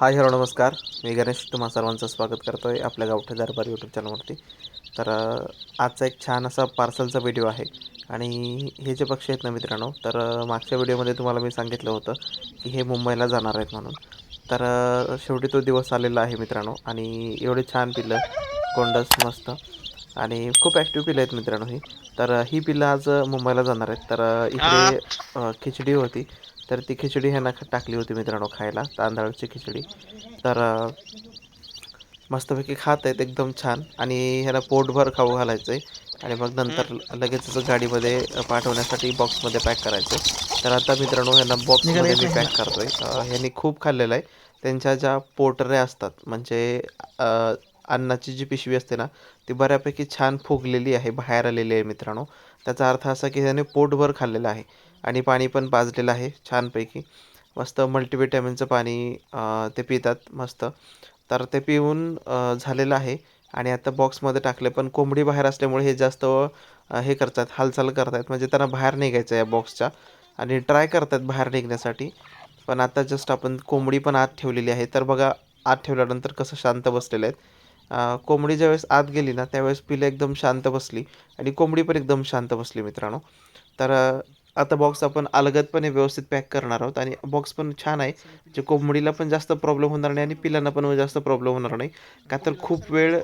Hi hello नमस्कार. मी गणेश तुम्हा सर्वांचं स्वागत करतो आहे आपल्या गावठी दरबार यूट्यूब चॅनलवरती तर आजचा एक छान असा पार्सलचा व्हिडिओ आहे. आणि हे जे पक्षी आहेत ना मित्रांनो तर मागच्या व्हिडिओमध्ये तुम्हाला मी सांगितलं होतं की हे मुंबईला जाणार आहेत म्हणून. तर शेवटी तो दिवस आलेला आहे मित्रांनो आणि एवढे छान पिल्लं कोंडस मस्त आणि खूप ॲक्टिव्ह पिलं आहेत मित्रांनो ही. तर ही पिल्लं आज मुंबईला जाणार आहेत. तर इकडे खिचडी होती. तर ती खिचडी ह्यांना टाकली होती मित्रांनो खायला तांदळाची खिचडी. तर मस्तपैकी खात आहेत एकदम छान. आणि ह्याला पोटभर खाऊ घालायचं आहे आणि मग नंतर लगेचच गाडीमध्ये पाठवण्यासाठी बॉक्समध्ये पॅक करायचं तर आता मित्रांनो ह्यांना बॉक्समध्ये मी पॅक करतोय. अ, ह्यांनी खूप खाल्लेलं आहे. त्यांच्या ज्या पोटऱ्या असतात म्हणजे अन्नाची जी पिशवी असते ना ती बऱ्यापैकी छान फुगलेली आहे बाहेर आलेली आहे मित्रांनो. त्याचा अर्थ असा की त्याने पोटभर खाल्लेलं आहे आणि पाणी पण पाजलेलं आहे छानपैकी. मस्त मल्टीविटॅमिनचं पाणी ते पितात मस्त. तर ते पिऊन झालेलं आहे आणि आता बॉक्समध्ये टाकले पण कोंबडी बाहेर असल्यामुळे हे जास्त हे करतात हालचाल करतात. म्हणजे त्यांना बाहेर निघायचं आहे या बॉक्सच्या आणि ट्राय करतात बाहेर निघण्यासाठी. पण आता जस्ट आपण कोंबडी पण आत ठेवलेली आहे. तर बघा आत ठेवल्यानंतर कसं शांत बसलेले आहेत. कोंबडी ज्यावेळेस आत गेली ना त्यावेळेस पिलं एकदम शांत बसली. आणि कोंबडी पण एकदम शांत बसली मित्रांनो. तर आता बॉक्स आपण अलगदपणे व्यवस्थित पॅक करणार आहोत. आणि बॉक्स पण छान आहे. जे कोंबडीला पण जास्त प्रॉब्लेम होणार नाही आणि पिलांना पण जास्त प्रॉब्लेम होणार नाही. का तर खूप वेळ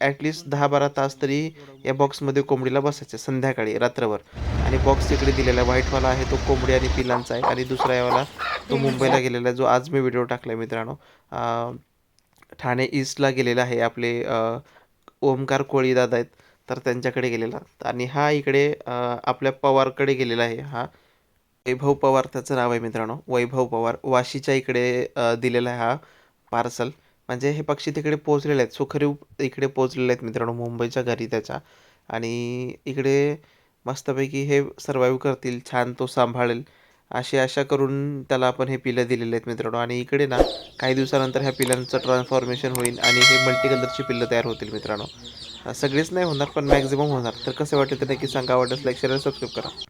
ॲटलिस्ट दहा बारा तास तरी या बॉक्समध्ये कोंबडीला बसायचं संध्याकाळी रात्रभर. आणि बॉक्स तिकडे दिलेला व्हाईटवाला आहे तो कोंबडी आणि पिलांचा आहे. आणि दुसरा यावाला तो मुंबईला गेलेला आहे जो आज मी व्हिडिओ टाकला मित्रांनो. ठाणे ईस्टला गेलेला आहे आपले ओमकार कोळीदाद आहेत तर त्यांच्याकडे गेलेला. आणि हा इकडे आपल्या पवारकडे गेलेला आहे हा. वैभव पवार त्याचं नाव आहे मित्रांनो. वैभव पवार वाशीच्या इकडे दिलेला आहे हा पार्सल. म्हणजे हे पक्षी तिकडे पोहोचलेले आहेत. सुखरूप इकडे पोहोचलेले आहेत मित्रांनो. मुंबईच्या घरी त्याच्या. आणि इकडे मस्तपैकी हे सर्वाईव्ह करतील. छान तो सांभाळेल. अशी आशा करून त्याला आपण हे पिलं दिलेले आहेत मित्रांनो. आणि इकडे ना काही दिवसानंतर ह्या पिलांचं ट्रान्सफॉर्मेशन होईल आणि हे मल्टी कलरची पिल्लं तयार होतील मित्रांनो. सगळेच नाही होणार पण मॅक्झिमम होणार. तर कसं वाटतं तर नक्की सांगा. आवडल्यास लाईक शेअर सबस्क्राईब करा.